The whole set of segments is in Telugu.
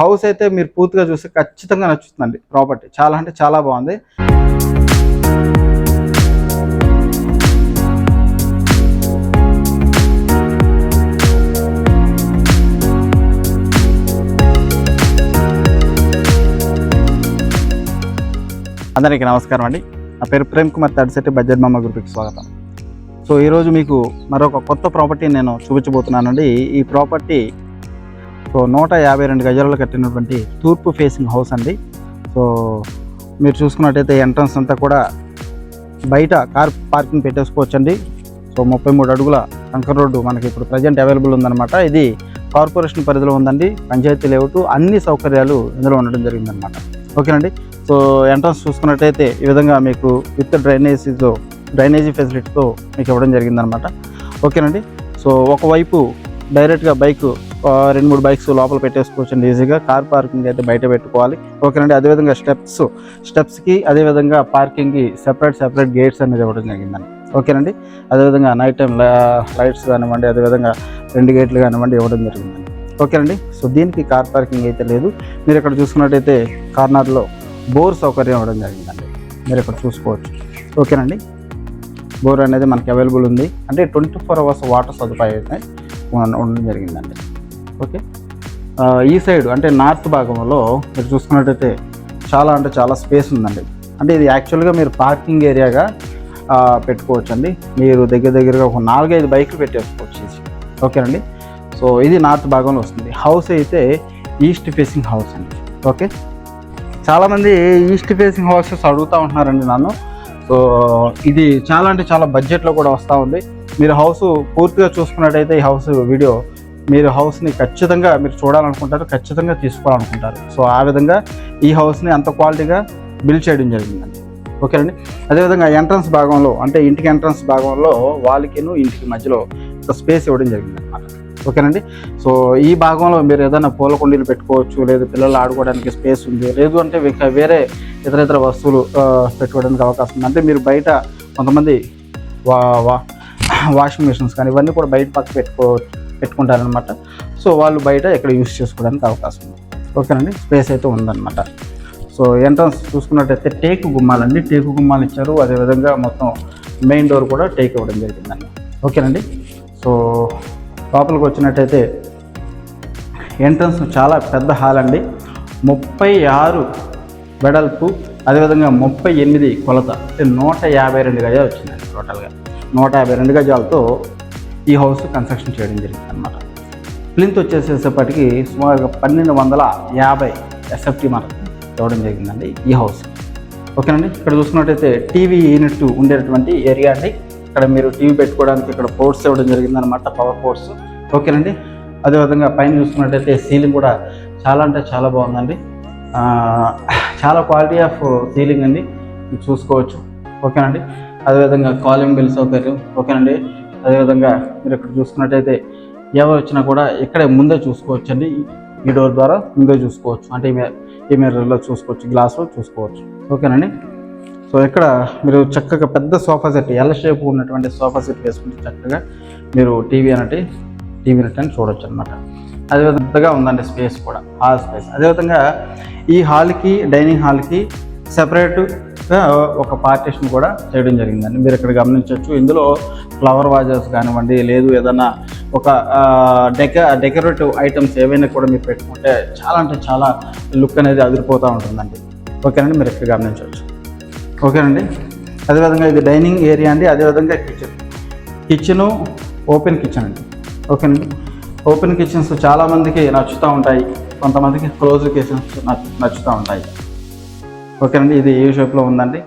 హౌస్ అయితే మీరు పూర్తిగా చూస్తే ఖచ్చితంగా నచ్చుతుందండి ప్రాపర్టీ. చాలా అంటే చాలా బాగుంది. అందరికీ నమస్కారం అండి. నా పేరు ప్రేమ్ కుమార్ తడిశెట్టి బడ్జెట్ మామ గ్రూప్కి స్వాగతం. సో ఈరోజు మీకు మరొక కొత్త ప్రాపర్టీ నేను చూపించబోతున్నానండి. ఈ ప్రాపర్టీ సో నూట యాభై రెండు గజాలలో కట్టినటువంటి తూర్పు ఫేసింగ్ హౌస్ అండి. సో మీరు చూసుకున్నట్టయితే ఎంట్రన్స్ అంతా కూడా బయట కార్ పార్కింగ్ పెట్టేసుకోవచ్చండి. సో ముప్పై మూడు అడుగుల కంకర్ రోడ్డు మనకి ఇప్పుడు ప్రజెంట్ అవైలబుల్ ఉందన్నమాట. ఇది కార్పొరేషన్ పరిధిలో ఉందండి. పంచాయతీ లేఅవుట్ అన్ని సౌకర్యాలు ఇందులో ఉండడం జరిగిందనమాట ఓకేనండి? సో ఎంట్రన్స్ చూసుకున్నట్టయితే ఈ విధంగా మీకు విత్ డ్రైనేజీతో డ్రైనేజీ ఫెసిలిటీతో మీకు ఇవ్వడం జరిగిందనమాట ఓకేనండి? సో ఒకవైపు డైరెక్ట్గా బైక్ రెండు మూడు బైక్స్ లోపల పెట్టేసుకోవచ్చండి ఈజీగా. కార్ పార్కింగ్ అయితే బయట పెట్టుకోవాలి. ఓకేనండి అదేవిధంగా స్టెప్స్. స్టెప్స్కి అదేవిధంగా పార్కింగ్కి సెపరేట్ సెపరేట్ గేట్స్ అనేది ఇవ్వడం జరిగిందండి. ఓకేనండి అదేవిధంగా నైట్ టైం లైట్స్ కానివ్వండి అదేవిధంగా రెండు గేట్లు కానివ్వండి ఇవ్వడం జరిగిందండి. ఓకేనండి సో దీనికి కార్ పార్కింగ్ అయితే లేదు. మీరు ఇక్కడ చూసుకున్నట్టయితే కార్నర్లో బోర్ సౌకర్యం ఇవ్వడం జరిగిందండి. మీరు ఇక్కడ చూసుకోవచ్చు. ఓకేనండి బోర్ అనేది మనకి అవైలబుల్ ఉంది. అంటే ట్వంటీ ఫోర్ అవర్స్ వాటర్ సదుపాయం అయితే ఉండడం జరిగిందండి. ఓకే? ఈ సైడ్ అంటే నార్త్ భాగంలో మీరు చూసుకున్నట్టయితే చాలా అంటే చాలా స్పేస్ ఉందండి. అంటే ఇది యాక్చువల్గా మీరు పార్కింగ్ ఏరియాగా పెట్టుకోవచ్చండి. మీరు దగ్గర దగ్గరగా ఒక నాలుగైదు బైక్లు పెట్టేసుకోవచ్చు ఓకేనండి? సో ఇది నార్త్ భాగంలో వస్తుంది. హౌస్ అయితే ఈస్ట్ ఫేసింగ్ హౌస్ అండి. ఓకే? చాలామంది ఈస్ట్ ఫేసింగ్ హౌసెస్ అడుగుతూ ఉంటున్నారండి నన్ను. సో ఇది చాలా అంటే చాలా బడ్జెట్లో కూడా వస్తూ ఉంది. మీరు హౌస్ పూర్తిగా చూసుకున్నట్టయితే ఈ హౌస్ వీడియో మీరు హౌస్ని ఖచ్చితంగా మీరు చూడాలనుకుంటారు ఖచ్చితంగా తీసుకోవాలనుకుంటారు. సో ఆ విధంగా ఈ హౌస్ని అంత క్వాలిటీగా బిల్డ్ చేయడం జరిగిందండి. ఓకేనండి? అదేవిధంగా ఎంట్రన్స్ భాగంలో అంటే ఇంటికి ఎంట్రన్స్ భాగంలో వాళ్ళకిను ఇంటికి మధ్యలో ఒక స్పేస్ ఇవ్వడం జరిగింది అనమాట ఓకేనండి? సో ఈ భాగంలో మీరు ఏదైనా పూల కుండీలు పెట్టుకోవచ్చు లేదు పిల్లలు ఆడుకోవడానికి స్పేస్ ఉంది లేదు అంటే వేరే ఇతర ఇతర వస్తువులు పెట్టుకోవడానికి అవకాశం ఉంది. అంటే మీరు బయట కొంతమంది వా వా వాషింగ్ మిషన్స్ కానీ ఇవన్నీ కూడా బయట పక్క పెట్టుకోవచ్చు. పెట్టుకుంటారనమాట సో వాళ్ళు బయట ఇక్కడ యూస్ చేసుకోవడానికి అవకాశం ఉంది. ఓకేనండి? స్పేస్ అయితే ఉందన్నమాట. సో ఎంట్రన్స్ చూసుకున్నట్టయితే టేకు గుమ్మాలండి. టేకు గుమ్మాలు ఇచ్చారు. అదేవిధంగా మొత్తం మెయిన్ డోర్ కూడా టేక్ ఇవ్వడం జరిగిందండి. ఓకేనండి? సో లోపలికి వచ్చినట్టయితే ఎంట్రన్స్ చాలా పెద్ద హాల్ అండి. ముప్పై ఆరు వెడల్పు అదేవిధంగా ముప్పై ఎనిమిది కొలత. అంటే నూట యాభై రెండు గజాలు వచ్చిందండి టోటల్గా. నూట యాభై రెండు గజాలతో ఈ హౌస్ కన్స్ట్రక్షన్ చేయడం జరిగింది అనమాట ప్లింత్ వచ్చేసేసేపటికి సుమారుగా పన్నెండు వందల యాభై ఎస్ఎఫ్టీ మనకు ఇవ్వడం జరిగిందండి ఈ హౌస్. ఓకేనండి ఇక్కడ చూసుకున్నట్టయితే టీవీ యూనిట్ ఉండేటటువంటి ఏరియా అండి. ఇక్కడ మీరు టీవీ పెట్టుకోవడానికి ఇక్కడ పోర్ట్స్ ఇవ్వడం జరిగిందనమాట పవర్ పోర్ట్స్ ఓకేనండి అదేవిధంగా పైన చూసుకున్నట్టయితే సీలింగ్ కూడా చాలా అంటే చాలా బాగుందండి. చాలా క్వాలిటీ ఆఫ్ సీలింగ్ అండి. చూసుకోవచ్చు. ఓకేనండి అదేవిధంగా కాలింగ్ బిల్ సౌకర్యం. ఓకేనండి అదేవిధంగా మీరు ఇక్కడ చూసుకున్నట్టయితే ఎవరు వచ్చినా కూడా ఇక్కడే ముందే చూసుకోవచ్చు అండి ఈ డోర్ ద్వారా ముందే చూసుకోవచ్చు. అంటే ఈ మిర్రర్లో చూసుకోవచ్చు. గ్లాస్లో చూసుకోవచ్చు. ఓకేనండి? సో ఇక్కడ మీరు చక్కగా పెద్ద సోఫా సెట్ ఎల్ షేప్ ఉన్నటువంటి సోఫా సెట్ వేసుకుంటే చక్కగా మీరు టీవీ అనేది టీవీ అని చూడొచ్చు అనమాట అదేవిధంగా ఉందండి స్పేస్ కూడా. హాల్ స్పేస్ అదేవిధంగా ఈ హాల్కి డైనింగ్ హాల్కి సెపరేట్గా ఒక పార్టీషన్ కూడా చేయడం జరిగిందండి. మీరు ఇక్కడ గమనించవచ్చు. ఇందులో ఫ్లవర్ వాజెస్ కానివ్వండి లేదు ఏదన్నా ఒక డెక డెకరేటివ్ ఐటమ్స్ ఏవైనా కూడా మీరు పెట్టుకుంటే చాలా అంటే చాలా లుక్ అనేది అదిరిపోతూ ఉంటుందండి. ఓకేనండి మీరు ఇక్కడ గమనించవచ్చు. ఓకేనండి? అదేవిధంగా ఇది డైనింగ్ ఏరియా అండి అదేవిధంగా కిచెన్ కిచెను ఓపెన్ కిచెన్ అండి. ఓకేనండి? ఓపెన్ కిచెన్స్ చాలామందికి నచ్చుతూ ఉంటాయి. కొంతమందికి క్లోజ్ కిచెన్స్ నచ్చుతూ ఉంటాయి. ఓకేనండి? ఇది ఏ షేప్లో ఉందండి?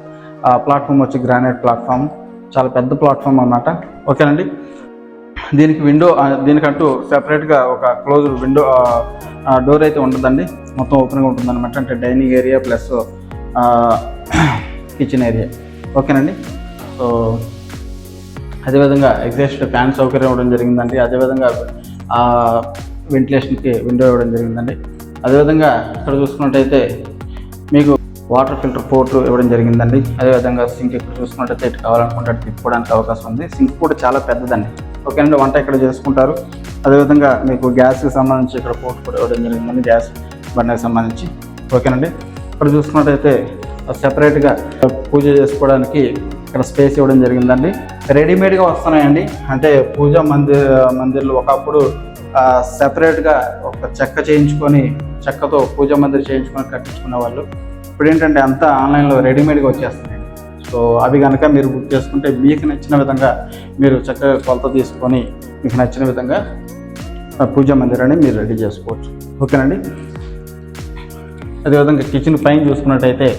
ఆ ప్లాట్ఫామ్ వచ్చి గ్రానైట్ ప్లాట్ఫామ్ చాలా పెద్ద ప్లాట్ఫామ్ అన్నమాట. ఓకేనండి? దీనికి విండో దీనికంటూ సెపరేట్గా ఒక క్లోజ్ విండో డోర్ అయితే ఉంటుందండి మొత్తం ఓపెన్గా ఉంటుంది అనమాట అంటే dining area plus kitchen area. ఓకేనండి? సో అదేవిధంగా ఎగ్జాస్ట్ ఫ్యాన్ సౌకర్యం ఇవ్వడం జరిగిందండి. అదేవిధంగా వెంటిలేషన్కి విండో ఇవ్వడం జరిగిందండి. అదేవిధంగా ఇక్కడ చూసుకున్నట్టయితే మీకు వాటర్ ఫిల్టర్ పోర్ట్లు ఇవ్వడం జరిగిందండి. అదేవిధంగా సింక్ ఇక్కడ చూసుకున్నట్టయితే ఇటు కావాలనుకుంటే అటు తిప్పుకోవడానికి అవకాశం ఉంది. సింక్ కూడా చాలా పెద్దదండి. ఓకేనండి వంట ఇక్కడ చేసుకుంటారు. అదేవిధంగా మీకు గ్యాస్కి సంబంధించి ఇక్కడ పోర్ట్ కూడా ఇవ్వడం జరిగిందండి గ్యాస్ బండకి సంబంధించి. ఓకేనండి ఇక్కడ చూసుకున్నట్టయితే సెపరేట్గా పూజ చేసుకోవడానికి ఇక్కడ స్పేస్ ఇవ్వడం జరిగిందండి. రెడీమేడ్గా వస్తున్నాయండి. అంటే పూజ మందిర్ మందిర్లు ఒకప్పుడు సెపరేట్గా ఒక చెక్క చేయించుకొని చెక్కతో పూజ మందిర్ చేయించుకొని కట్టించుకునే వాళ్ళు ఇప్పుడు ఏంటంటే అంతా ఆన్లైన్లో రెడీమేడ్గా వచ్చేస్తున్నాయి. సో అవి కనుక మీరు బుక్ చేసుకుంటే మీకు నచ్చిన విధంగా మీరు చక్కగా కొలత తీసుకొని మీకు నచ్చిన విధంగా పూజా మందిరాన్ని మీరు రెడీ చేసుకోవచ్చు. ఓకేనండి? అదేవిధంగా కిచెన్ పైన చూసుకున్నట్టయితే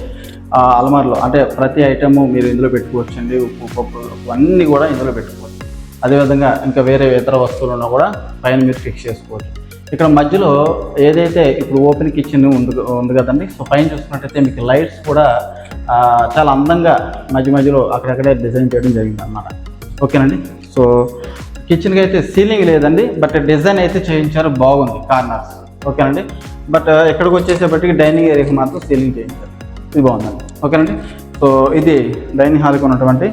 ఆ అలమార్లో అంటే ప్రతి ఐటము మీరు ఇందులో పెట్టుకోవచ్చు అండి ఉప్పు పప్పు అన్నీ కూడా ఇందులో పెట్టుకోవచ్చు. అదేవిధంగా ఇంకా వేరే ఇతర వస్తువులు ఉన్నా కూడా పైన మీరు ఫిక్స్ చేసుకోవచ్చు. ఇక్కడ మధ్యలో ఏదైతే ఇప్పుడు ఓపెన్ కిచెన్ ఉంది ఉంది కదండి సో పైన చూసుకున్నట్టయితే మీకు లైట్స్ కూడా చాలా అందంగా మధ్య మధ్యలో అక్కడక్కడే డిజైన్ చేయడం జరిగింది అన్నమాట ఓకేనండి? సో కిచెన్కి అయితే సీలింగ్ లేదండి బట్ డిజైన్ అయితే చేయించారు బాగుంది కార్నర్స్. ఓకేనండి? బట్ ఎక్కడికి వచ్చేసేపటికి డైనింగ్ ఏరియాకి మాత్రం సీలింగ్ చేయించారు. ఇది బాగుందండి. ఓకేనండి? సో ఇది డైనింగ్ హాల్కి ఉన్నటువంటి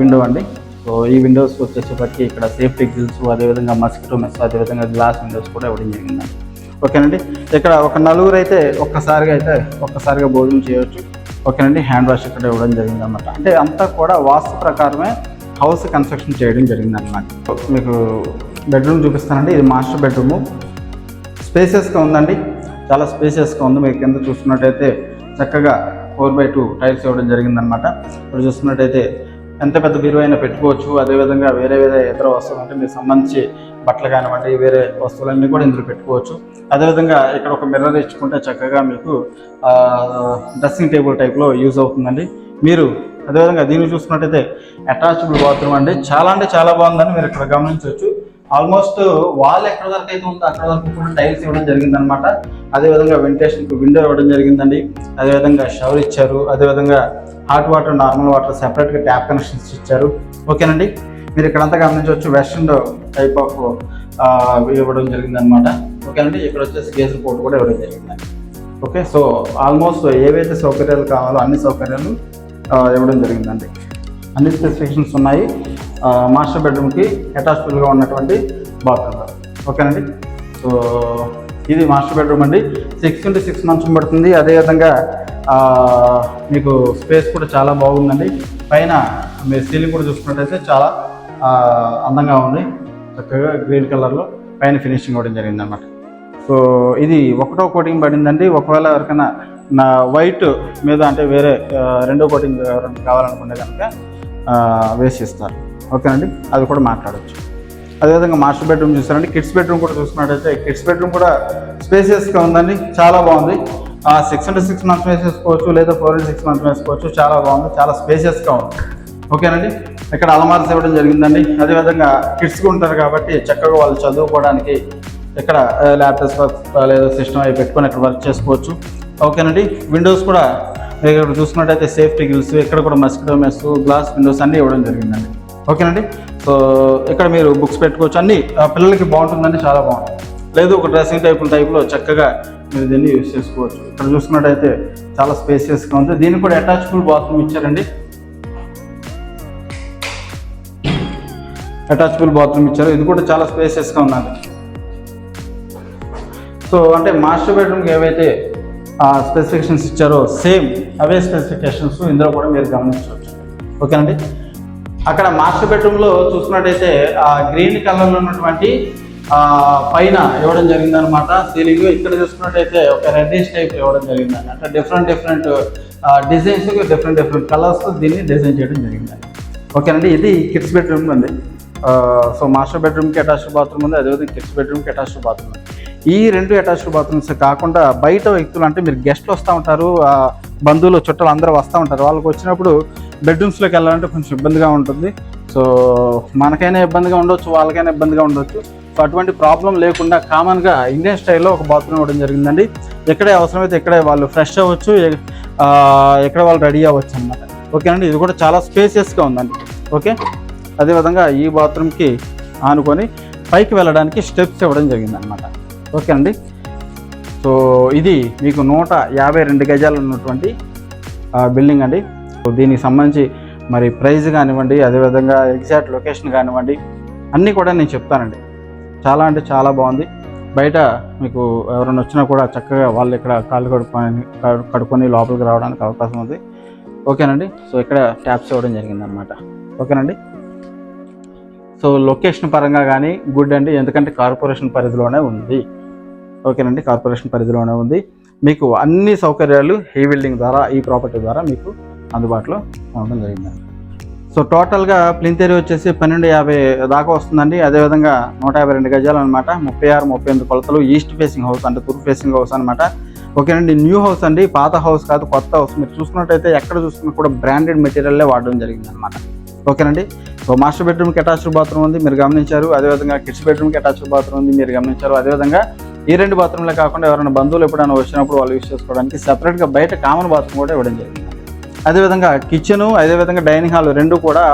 విండో అండి. సో ఈ విండోస్ వచ్చేసేపటికి ఇక్కడ సేఫ్టీ గ్రిల్స్ అదేవిధంగా మస్కిటో మెస్ అదేవిధంగా గ్లాస్ విండోస్ కూడా ఇవ్వడం జరిగిందండి ఓకేనండి? ఇక్కడ ఒక నలుగురు అయితే ఒక్కసారిగా అయితే ఒక్కసారిగా భోజనం చేయవచ్చు ఓకేనండి? హ్యాండ్ వాష్ ఇక్కడ ఇవ్వడం జరిగింది అనమాట అంటే అంతా కూడా వాస్తు ప్రకారమే హౌస్ కన్స్ట్రక్షన్ చేయడం జరిగింది అనమాట మీకు బెడ్రూమ్ చూపిస్తానండి. ఇది మాస్టర్ బెడ్రూము స్పేసెస్గా ఉందండి. చాలా స్పేసెస్గా ఉంది. మీరు కింద చూసుకున్నట్టయితే చక్కగా ఫోర్ బై టూ టైల్స్ ఇవ్వడం జరిగిందనమాట ఇప్పుడు చూసుకున్నట్టయితే ఎంత పెద్ద బీరువా అయినా పెట్టుకోవచ్చు. అదేవిధంగా వేరే వేరే ఇతర వస్తువులు అంటే మీకు సంబంధించి బట్టలు కానివ్వండి వేరే వస్తువులన్నీ కూడా ఇందులో పెట్టుకోవచ్చు. అదేవిధంగా ఇక్కడ ఒక మిర్రర్ ఇచ్చుకుంటే చక్కగా మీకు డ్రెస్సింగ్ టేబుల్ టైప్లో యూజ్ అవుతుందండి. మీరు అదేవిధంగా దీన్ని చూసుకున్నట్టయితే అటాచబుల్ బాత్రూమ్ అండి. చాలా అంటే చాలా బాగుందని మీరు ఇక్కడ గమనించవచ్చు. ఆల్మోస్ట్ వాల్ ఎక్కడ వరకు అయితే ఉందో అక్కడ వరకు కూడా టైల్స్ ఇవ్వడం జరిగిందనమాట అదేవిధంగా వెంటిలేషన్కి విండో ఇవ్వడం జరిగిందండి. అదేవిధంగా షవర్ ఇచ్చారు. అదేవిధంగా హాట్ వాటర్ నార్మల్ వాటర్ సెపరేట్గా ట్యాప్ కనెక్షన్స్ ఇచ్చారు. ఓకేనండి? మీరు ఇక్కడంతా గమనించవచ్చు. వెస్ట్రన్ టైప్ ఆఫ్ ఇవ్వడం జరిగిందనమాట ఓకేనండి? ఇక్కడ వచ్చేసి గేజర్ పోర్ట్ కూడా ఇవ్వడం జరిగిందండి. ఓకే? సో ఆల్మోస్ట్ ఏవైతే సౌకర్యాలు కావాలో అన్ని సౌకర్యాలు ఇవ్వడం జరిగిందండి. అన్ని స్పెసిఫికేషన్స్ ఉన్నాయి. మాస్టర్ బెడ్రూమ్కి అటాచ్బుల్గా ఉన్నటువంటి బాత్రూమ్. ఓకేనండి? సో ఇది మాస్టర్ బెడ్రూమ్ అండి. సిక్స్ ఇంటూ సిక్స్ మంచం పడుతుంది. అదేవిధంగా మీకు స్పేస్ కూడా చాలా బాగుందండి. పైన మీరు సీలింగ్ కూడా చూసుకున్నట్టయితే చాలా అందంగా ఉంది. చక్కగా గ్రీన్ కలర్లో పైన ఫినిషింగ్ ఇవ్వడం జరిగిందనమాట సో ఇది ఒకటో కోటింగ్ పడిందండి. ఒకవేళ ఎవరికైనా నా వైట్ మీద అంటే వేరే రెండో కోటింగ్ కావాలనుకుంటే కనుక వేసి ఇస్తారు. ఓకేనండి అది కూడా మాట్లాడవచ్చు అదేవిధంగా మాస్టర్ బెడ్రూమ్ చూసారండి. కిడ్స్ బెడ్రూమ్ కూడా చూసుకున్నట్టయితే కిడ్స్ బెడ్రూమ్ కూడా స్పేసియస్గా ఉందండి. చాలా బాగుంది. సిక్స్ ఇంటూ సిక్స్ మంత్స్ వేసేసుకోవచ్చు లేదా ఫోర్ ఇంటూ సిక్స్ మంత్స్ వేసుకోవచ్చు. చాలా బాగుంది. చాలా స్పేసియస్గా ఉంది. ఓకేనండి? ఇక్కడ అలమార్స్ ఇవ్వడం జరిగిందండి. అదేవిధంగా కిడ్స్గా ఉంటారు కాబట్టి చక్కగా వాళ్ళు చదువుకోవడానికి ఇక్కడ ల్యాప్టాప్ లేదా సిస్టమ్ అవి పెట్టుకొని ఇక్కడ వర్క్ చేసుకోవచ్చు. ఓకేనండి? విండోస్ కూడా మీరు ఇక్కడ చూసుకున్నట్టయితే సేఫ్టీ గిల్స్ ఇక్కడ కూడా మస్కిటో మెస్ గ్లాస్ విండోస్ అన్నీ ఇవ్వడం జరిగిందండి. ఓకేనండి? సో ఇక్కడ మీరు బుక్స్ పెట్టుకోవచ్చు. అన్ని ఆ, పిల్లలకి బాగుంటుందండి చాలా బాగుంటుంది. లేదు ఒక డ్రెస్సింగ్ టైపుల టైప్లో చక్కగా మీరు దీన్ని యూస్ చేసుకోవచ్చు. ఇక్కడ చూసుకున్నట్టయితే చాలా స్పేసియస్గా ఉంది. దీనికి కూడా అటాచ్బుల్ బాత్రూమ్ ఇచ్చారండి. అటాచ్బుల్ బాత్రూమ్ ఇచ్చారు. ఇది కూడా చాలా స్పేసియస్గా ఉన్నది సో అంటే మాస్టర్ బెడ్రూమ్కి ఏవైతే స్పెసిఫికేషన్స్ ఇచ్చారో సేమ్ అవే స్పెసిఫికేషన్స్ ఇందులో కూడా మీరు గమనించవచ్చు. ఓకేనండి? అక్కడ మాస్టర్ బెడ్రూమ్లో చూసుకున్నట్టయితే ఆ గ్రీన్ కలర్లో ఉన్నటువంటి పైన ఇవ్వడం జరిగిందనమాట సీలింగ్ ఇక్కడ చూసుకున్నట్టయితే ఒక రెడ్డిష్ టైప్ ఇవ్వడం జరిగిందండి. అంటే different different designs different different colours దీన్ని డిజైన్ చేయడం జరిగిందండి. ఓకేనండి ఇది కిడ్స్ బెడ్రూమ్ ఉంది సో మాస్టర్ బెడ్రూమ్కి అటాచ్డ్ బాత్రూమ్ ఉంది అదేవిధంగా కిడ్స్ బెడ్రూమ్కి అటాచ్డ్ బాత్రూమ్ ఉంది. ఈ రెండు అటాచ్డ్ బాత్రూమ్స్ కాకుండా బయట వ్యక్తులు అంటే మీరు గెస్ట్లు వస్తూ ఉంటారు బంధువులు చుట్టాలు అందరూ వస్తూ ఉంటారు. వాళ్ళకి వచ్చినప్పుడు బెడ్రూమ్స్లోకి వెళ్ళాలంటే కొంచెం ఇబ్బందిగా ఉంటుంది. సో మనకైనా ఇబ్బందిగా ఉండొచ్చు వాళ్ళకైనా ఇబ్బందిగా ఉండొచ్చు. సో అటువంటి ప్రాబ్లం లేకుండా కామన్గా ఇండియన్ స్టైల్లో ఒక బాత్రూమ్ ఇవ్వడం జరిగిందండి. ఎక్కడే అవసరమైతే ఇక్కడే వాళ్ళు ఫ్రెష్ అవ్వచ్చు ఎక్కడ వాళ్ళు రెడీ అవ్వచ్చు అనమాట ఓకేనండి ఇది కూడా చాలా స్పేసియస్గా ఉందండి. ఓకే అదేవిధంగా ఈ బాత్రూమ్కి ఆనుకొని పైకి వెళ్ళడానికి స్టెప్స్ ఇవ్వడం జరిగిందనమాట ఓకే అండి? సో ఇది మీకు నూట యాభై రెండు గజాలు ఉన్నటువంటి బిల్డింగ్ అండి. దీనికి సంబంధించి మరి ప్రైజ్ కానివ్వండి అదేవిధంగా ఎగ్జాక్ట్ లొకేషన్ కానివ్వండి అన్నీ కూడా నేను చెప్తానండి. చాలా అంటే చాలా బాగుంది. బయట మీకు ఎవరైనా వచ్చినా కూడా చక్కగా వాళ్ళు ఇక్కడ కాళ్ళు కడుక్కొని కడుక్కొని లోపలికి రావడానికి అవకాశం ఉంది. ఓకేనండి? సో ఇక్కడ ట్యాప్స్ ఇవ్వడం జరిగింది అనమాట ఓకేనండి? సో లొకేషన్ పరంగా కానీ గుడ్ అండి. ఎందుకంటే కార్పొరేషన్ పరిధిలోనే ఉంది. ఓకేనండి? కార్పొరేషన్ పరిధిలోనే ఉంది. మీకు అన్ని సౌకర్యాలు ఈ బిల్డింగ్ ద్వారా ఈ ప్రాపర్టీ ద్వారా మీకు అందుబాటులో ఉండడం జరిగిందండి సో టోటల్గా ప్లింత్ ఏరియా వచ్చేసి పన్నెండు యాభై దాకా వస్తుందండి. అదేవిధంగా నూట యాభై రెండు గజాలు అనమాట ముప్పై ఆరు ముప్పై ఎనిమిది కొలతలు ఈస్ట్ ఫేసింగ్ హౌస్ అంటే తూర్పు ఫేసింగ్ హౌస్ అనమాట ఓకేనండి న్యూ హౌస్ అండి. పాత హౌస్ కాదు కొత్త హౌస్. మీరు చూసుకున్నట్టయితే ఎక్కడ చూసుకున్నా కూడా బ్రాండెడ్ మెటీరియల్లే వాడడం జరిగింది అనమాట ఓకేనండి సో మాస్టర్ బెడ్రూమ్కి అటాచ్డ్ బాత్రూమ్ ఉంది మీరు గమనించారు. అదేవిధంగా కిడ్స్ బెడ్రూమ్కి అటాచ్డ్ బాత్రూమ్ ఉంది మీరు గమనించారు. అదేవిధంగా ఈ రెండు బాత్రూమ్లే కాకుండా ఎవరైనా బంధువులు ఎప్పుడైనా వచ్చినప్పుడు వాళ్ళు యూస్ చేసుకోవడానికి సపరేట్గా బయట కామన్ బాత్రూమ్ కూడా ఇవ్వడం జరిగింది. అదేవిధంగా కిచెను అదేవిధంగా డైనింగ్ హాల్ రెండు కూడా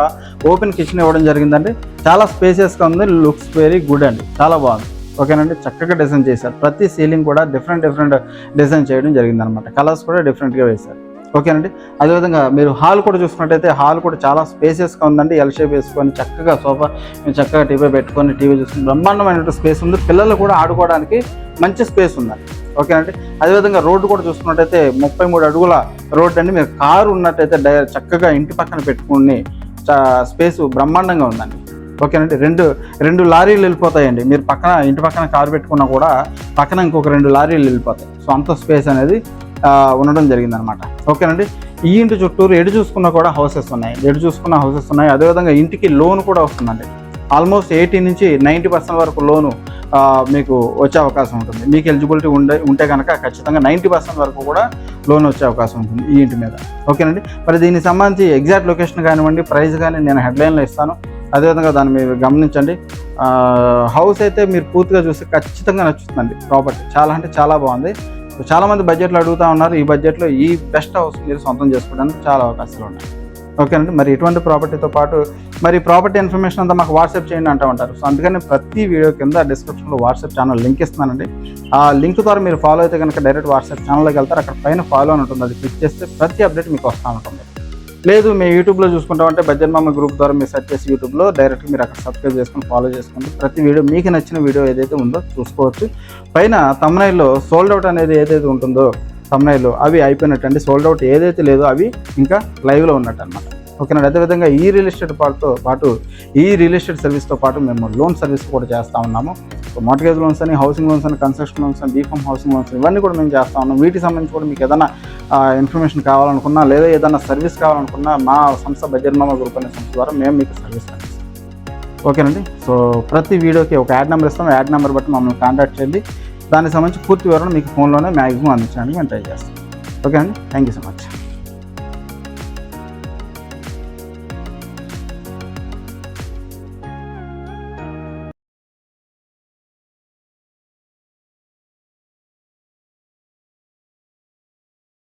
ఓపెన్ కిచెన్ ఇవ్వడం జరిగిందండి. చాలా స్పేసియస్గా ఉంది లుక్స్ వెరీ గుడ్ అండి. చాలా బాగుంది. ఓకేనండి చక్కగా డిజైన్ చేశారు. ప్రతి సీలింగ్ కూడా డిఫరెంట్ డిఫరెంట్ డిజైన్ చేయడం జరిగిందనమాట కలర్స్ కూడా డిఫరెంట్గా వేశారు. ఓకేనండి అదేవిధంగా మీరు హాల్ కూడా చూసుకున్నట్టయితే హాల్ కూడా చాలా స్పేసియస్గా ఉందండి. ఎల్ షేప్ వేసుకొని చక్కగా సోఫా చక్కగా టీవీ పెట్టుకొని టీవీ చూసుకుని బ్రహ్మాండమైనటువంటి స్పేస్ ఉంది. పిల్లలు కూడా ఆడుకోవడానికి మంచి స్పేస్ ఉందండి. ఓకేనండి అదేవిధంగా రోడ్డు కూడా చూసుకున్నట్టయితే ముప్పై మూడు అడుగుల రోడ్డు అండి. మీరు కారు ఉన్నట్టయితే డైరెక్ట్ చక్కగా ఇంటి పక్కన పెట్టుకుని స్పేస్ బ్రహ్మాండంగా ఉందండి. ఓకేనండి రెండు రెండు లారీలు వెళ్ళిపోతాయండి. మీరు పక్కన ఇంటి పక్కన కారు పెట్టుకున్నా కూడా పక్కన ఇంకొక రెండు లారీలు వెళ్ళిపోతాయి. సో అంత స్పేస్ అనేది ఉండడం జరిగిందనమాట. ఓకేనండి ఈ ఇంటి చుట్టూరు ఎడు చూసుకున్నా కూడా హౌసెస్ ఉన్నాయి. ఎడు చూసుకున్న హౌసెస్ ఉన్నాయి. అదేవిధంగా ఇంటికి లోన్ కూడా వస్తుందండి. ఆల్మోస్ట్ ఎయిటీ నుంచి నైంటీ పర్సెంట్ వరకు లోను మీకు వచ్చే అవకాశం ఉంటుంది. మీకు ఎలిజిబిలిటీ ఉండే ఉంటే కనుక ఖచ్చితంగా నైంటీ పర్సెంట్ వరకు కూడా లోన్ వచ్చే అవకాశం ఉంటుంది ఈ ఇంటి మీద. ఓకేనండి? మరి దీనికి సంబంధించి ఎగ్జాక్ట్ లొకేషన్ కానివ్వండి ప్రైస్ కానీ నేను హెడ్లైన్లో ఇస్తాను. అదేవిధంగా దాన్ని మీరు గమనించండి. హౌస్ అయితే మీరు పూర్తిగా చూస్తే ఖచ్చితంగా నచ్చుతుందండి ప్రాపర్టీ చాలా అంటే చాలా బాగుంది. చాలామంది చాలా మంది బడ్జెట్లో అడుగుతా ఉన్నారు ఈ బడ్జెట్లో ఈ బెస్ట్ హౌస్ మీరు సొంతం చేసుకోవడానికి చాలా అవకాశాలు ఉన్నాయి. ఓకేనండి? మరి ఇటువంటి ప్రాపర్టీతో పాటు మరి ప్రాపర్టీ ఇన్ఫర్మేషన్ అంతా మాకు వాట్సాప్ చేయండి అంటూ ఉంటారు. సో అందుకని ప్రతి వీడియో కింద డిస్క్రిప్షన్లో వాట్సాప్ ఛానల్ లింక్ ఇస్తున్నానండి. ఆ లింక్ ద్వారా మీరు ఫాలో అయితే కనుక డైరెక్ట్ వాట్సాప్ ఛానల్లోకి వెళ్తారు. అక్కడ పైన ఫాలో అని ఉంటుంది. అది క్లిక్ చేస్తే ప్రతి అప్డేట్ మీకు వస్తూ ఉంటుంది. లేదు మేము యూట్యూబ్లో చూసుకుంటామంటే బడ్జెట్ మామ గ్రూప్ ద్వారా మీరు సెర్చ్ చేసి యూట్యూబ్లో డైరెక్ట్గా మీరు అక్కడ సబ్స్క్రైబ్ చేసుకొని ఫాలో చేసుకోండి. ప్రతి వీడియో మీకు నచ్చిన వీడియో ఏదైతే ఉందో చూసుకోవచ్చు. పైన తమ్నైల్లో సోల్డ్ అవుట్ అనేది ఏదైతే ఉంటుందో సమ్నైలు అవి అయిపోయినట్టు అండి సోల్డ్ అవుట్ ఏదైతే లేదో అవి ఇంకా లైవ్లో ఉన్నట్టు అనమాట ఓకేనా అదేవిధంగా ఈ రియల్ ఎస్టేట్ పాటుతో పాటు ఈ రియల్ ఎస్టేట్ సర్వీస్తో పాటు మేము లోన్ సర్వీస్ కూడా చేస్తూ ఉన్నాము. సో మార్టిగేజ్ లోన్స్ అని హౌసింగ్ లోన్స్ అని కన్స్ట్రక్షన్ లోన్స్ అని బీఫామ్ హౌసింగ్ లోన్స్ ఇవన్నీ కూడా మేము చేస్తా ఉన్నాం వీటికి సంబంధించి కూడా మీకు ఏదైనా ఇన్ఫర్మేషన్ కావాలనుకున్నా లేదా ఏదైనా సర్వీస్ కావాలనుకున్నా మా సంస్థ బజర్నామా గ్రూప్ అనే సంస్థ ద్వారా మేము మీకు సర్వీస్ అందిస్తాం. ఓకేనండి సో ప్రతి వీడియోకి ఒక యాడ్ నెంబర్ ఇస్తాం. యాడ్ నెంబర్ బట్టి మమ్మల్ని కాంటాక్ట్ చేయండి. దానికి సంబంధించి పూర్తి వివరణ మీకు ఫోన్లోనే మ్యాక్సిమం అందించడానికి మేము ట్రై చేస్తాం ఓకే అండి? Thank you so much